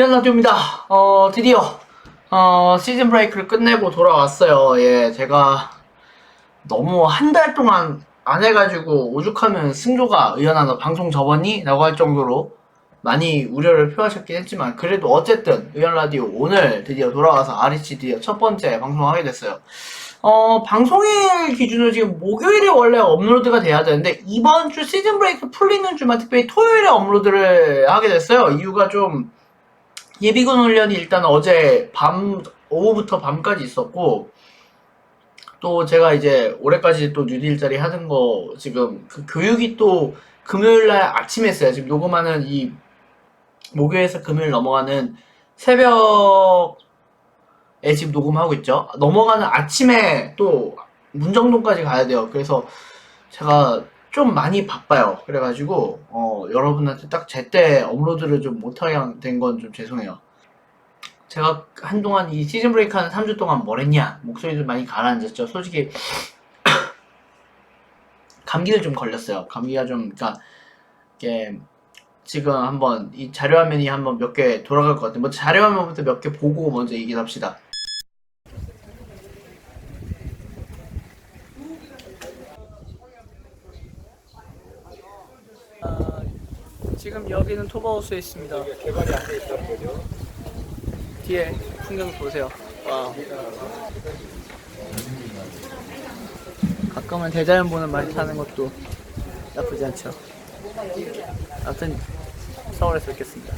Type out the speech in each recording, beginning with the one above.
비안 라디오입니다. 어, 드디어, 어, 시즌 브레이크를 끝내고 돌아왔어요. 예, 제가 너무 한 달 동안 안 해가지고 오죽하면 승조가 의연하다 방송 접었니? 라고 할 정도로 많이 우려를 표하셨긴 했지만 그래도 어쨌든 의연 라디오 오늘 드디어 돌아와서 REC 드디어 첫 번째 방송하게 됐어요. 어, 방송일 기준으로 지금 목요일에 원래 업로드가 돼야 되는데 이번 주 시즌 브레이크 풀리는 주만 특별히 토요일에 업로드를 하게 됐어요. 이유가 좀 예비군 훈련이 일단 어제 밤 오후부터 밤까지 있었고 또 제가 이제 올해까지 또 뉴딜 자리 하는 거 지금 그 교육이 또 금요일 날 아침에 했어요. 지금 녹음하는 이 목요일에서 금요일 넘어가는 새벽에 지금 녹음하고 있죠. 넘어가는 아침에 또 문정동까지 가야 돼요. 그래서 제가 좀 많이 바빠요. 그래가지고 어, 여러분한테 딱 제때 업로드를 좀 못하게 된 건 좀 죄송해요. 제가 한동안 이 시즌 브레이크 하는 3주 동안 뭘 했냐? 목소리도 많이 가라앉았죠. 솔직히 감기를 좀 걸렸어요. 감기가 좀 그러니까 이게 지금 한번 이 자료 화면이 한번 몇 개 돌아갈 것 같아요. 뭐 자료 화면부터 몇 개 보고 먼저 얘기합시다. 지금 여기는 토바우스에 있습니다. 개발이 안돼 있다는 거죠. 뒤에 풍경 보세요. 와. 가끔은 대자연 보는 말 타는 것도 나쁘지 않죠. 아무튼 서울에서 뵙겠습니다.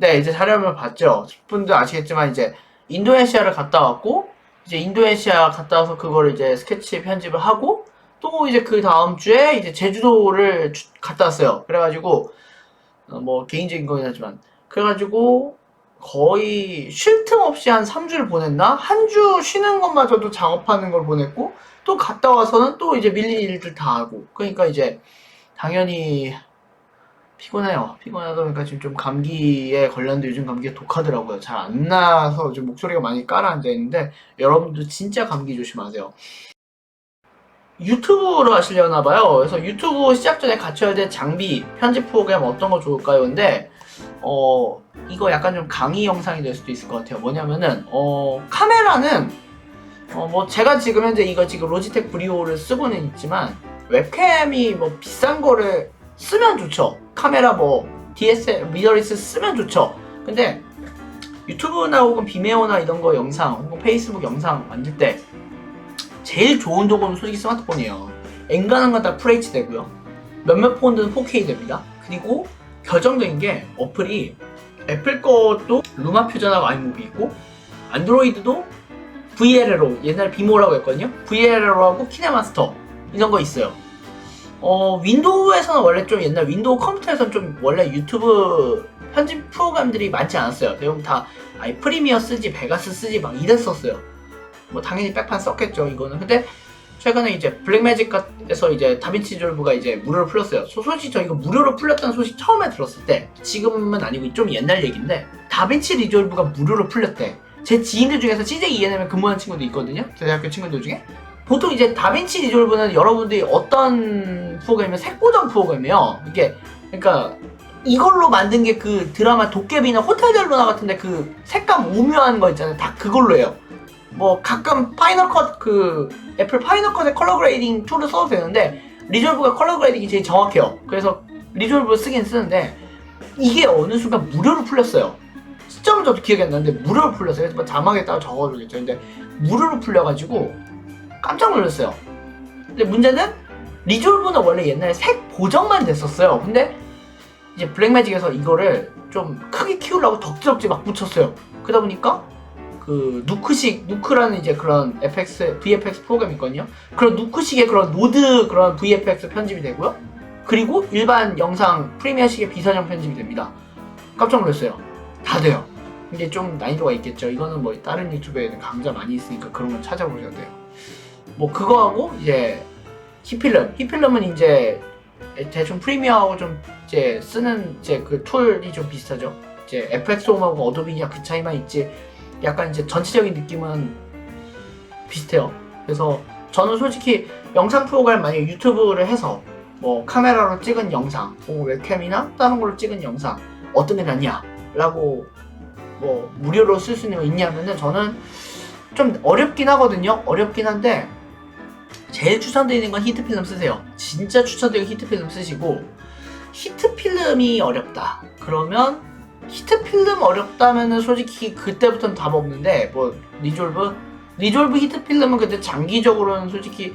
네, 이제 자료화면 봤죠? 분들 아시겠지만 이제 인도네시아를 갔다 왔고 이제 인도네시아 갔다 와서 그거를 이제 스케치 편집을 하고 또 이제 그 다음 주에 이제 제주도를 주- 갔다 왔어요. 그래가지고 어, 뭐 개인적인 거긴 하지만 그래가지고 거의 쉴 틈 없이 한 3주를 보냈나? 한 주 쉬는 것마저도 작업하는 걸 보냈고 또 갔다 와서는 또 이제 밀린 일들 다 하고 그러니까 이제 당연히 피곤해요. 피곤하다 보니까 지금 좀 감기에 걸렸는데 요즘 감기가 독하더라고요. 잘 안 나서 좀 목소리가 많이 깔아앉아 있는데 여러분도 진짜 감기 조심하세요. 유튜브로 하시려나 봐요. 그래서 유튜브 시작 전에 갖춰야 될 장비, 편집 프로그램 어떤 거 좋을까요? 근데 어 이거 약간 좀 강의 영상이 될 수도 있을 것 같아요. 뭐냐면은 어 카메라는 어 뭐 제가 지금 현재 이거 지금 로지텍 브리오를 쓰고는 있지만 웹캠이 뭐 비싼 거를 쓰면 좋죠. 카메라 뭐 DSL 미러리스 쓰면 좋죠. 근데 유튜브나 혹은 비메오나 이런 거 영상 혹은 페이스북 영상 만들 때 제일 좋은 도구는 솔직히 스마트폰이에요. 엔간한 건다 FH 되고요. 몇몇 폰들은 4K 됩니다. 그리고 결정적인 게 어플이 애플 것도 루마 퓨전하고 아이무비 있고 안드로이드도 VLLO 옛날 비모라고 했거든요. VLLO하고 키네마스터 이런 거 있어요. 어, 윈도우에서는 원래 좀 옛날 윈도우 컴퓨터에서는 좀 원래 유튜브 편집 프로그램들이 많지 않았어요. 대부분 다 아예 프리미어 쓰지, 베가스 쓰지 막 이랬었어요. 뭐 당연히 백판 썼겠죠, 이거는. 근데 최근에 이제 블랙매직에서 이제 다빈치 리졸브가 이제 무료로 풀렸어요. 소- 솔직히 저 이거 무료로 풀렸다는 소식 처음에 들었을 때 지금은 아니고 좀 옛날 얘기인데 다빈치 리졸브가 무료로 풀렸대. 제 지인들 중에서 CJ ENM에 근무하는 친구도 있거든요. 제 대학교 친구들 중에. 보통 이제 다빈치 리졸브는 여러분들이 어떤 프로그램이면 색보정 프로그램이에요. 이게 그러니까 이걸로 만든 게 그 드라마 도깨비나 호텔 델루나 같은데 그 색감 오묘한 거 있잖아요. 다 그걸로 해요. 뭐 가끔 파이널 컷 그 애플 파이널 컷의 컬러 그레이딩 툴을 써도 되는데 리졸브가 컬러 그레이딩이 제일 정확해요. 그래서 리졸브 쓰긴 쓰는데 이게 어느 순간 무료로 풀렸어요. 시점은 저도 기억이 안 나는데 무료로 풀렸어요. 그래서 뭐 자막에다가 적어주겠죠. 근데 무료로 풀려가지고 깜짝 놀랐어요. 근데 문제는 리졸브는 원래 옛날에 색 보정만 됐었어요. 근데 이제 블랙매직에서 이거를 좀 크게 키우려고 덕지덕지 막 붙였어요. 그러다 보니까 그 누크식 누크라는 이제 그런 FX VFX 프로그램이 있거든요. 그런 누크식의 그런 노드 그런 VFX 편집이 되고요. 그리고 일반 영상 프리미어식의 비선형 편집이 됩니다. 깜짝 놀랐어요. 다 돼요. 이게 좀 난이도가 있겠죠. 이거는 뭐 다른 유튜브에는 강좌 많이 있으니까 그런 걸 찾아보셔야 돼요. 뭐 그거하고 이제 히필름. 히필름은 이제 대충 프리미어하고 좀 이제 쓰는 이제 그 툴이 좀 비슷하죠. 이제 FX 홈하고 어도비냐 그 차이만 있지. 약간 이제 전체적인 느낌은 비슷해요. 그래서 저는 솔직히 영상 프로그램 만약에 유튜브를 해서 뭐 카메라로 찍은 영상, 뭐 웹캠이나 다른 걸로 찍은 영상 어떤 게 낫냐? 라고 뭐 무료로 쓸 수 있는 거 있냐면은 저는 좀 어렵긴 하거든요. 어렵긴 한데 제일 추천드리는 건 히트 필름 쓰세요. 진짜 추천드리고 히트 필름 쓰시고 히트 필름이 어렵다. 그러면 히트 필름 어렵다면은 솔직히 그때부터는 답 없는데 뭐 리졸브 리졸브 히트 필름은 근데 장기적으로는 솔직히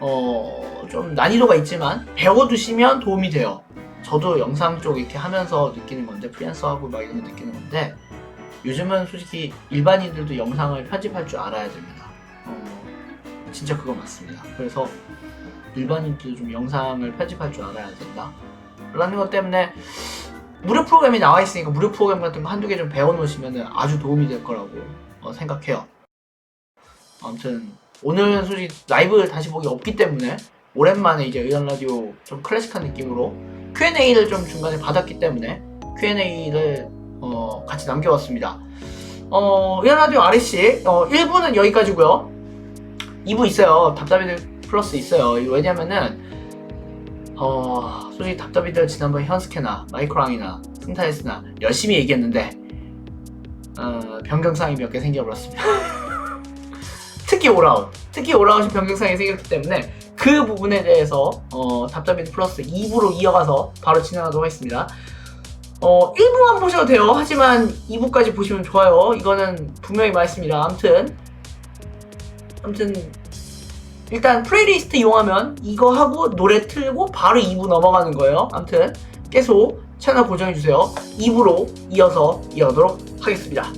어 좀 난이도가 있지만 배워두시면 도움이 돼요. 저도 영상 쪽 이렇게 하면서 느끼는 건데 프리랜서하고 막 이런 거 느끼는 건데 요즘은 솔직히 일반인들도 영상을 편집할 줄 알아야 됩니다. 어, 진짜 그거 맞습니다. 그래서 일반인들도 좀 영상을 편집할 줄 알아야 된다. 라는 것 때문에 무료 프로그램이 나와 있으니까 무료 프로그램 같은 거 한두 개 좀 배워놓으시면 아주 도움이 될 거라고 어, 생각해요. 아무튼 오늘은 솔직히 라이브 다시 보기 없기 때문에 오랜만에 이제 의연 라디오 좀 클래식한 느낌으로 Q&A를 좀 중간에 받았기 때문에 Q&A를 어, 같이 남겨왔습니다. 어, 의연 라디오 RC 어, 1부는 여기까지고요. 2부 있어요. 답답이들 플러스 있어요. 왜냐면은 어, 솔직히 답답이들 지난번 현스케나 마이크랑이나 승타이스나 열심히 얘기했는데 어, 변경사항이 몇 개 생겨버렸습니다. 특히 오라운, 특히 오라운이 변경사항이 생겼기 때문에 그 부분에 대해서 어, 답답이들 플러스 2부로 이어가서 바로 진행하도록 하겠습니다. 어, 1부만 보셔도 돼요. 하지만 2부까지 보시면 좋아요. 이거는 분명히 말했습니다. 아무튼 아무튼 일단 플레이리스트 이용하면 이거 하고 노래 틀고 바로 2부 넘어가는 거예요. 아무튼 계속 채널 고정해주세요. 2부로 이어서 이어가도록 하겠습니다.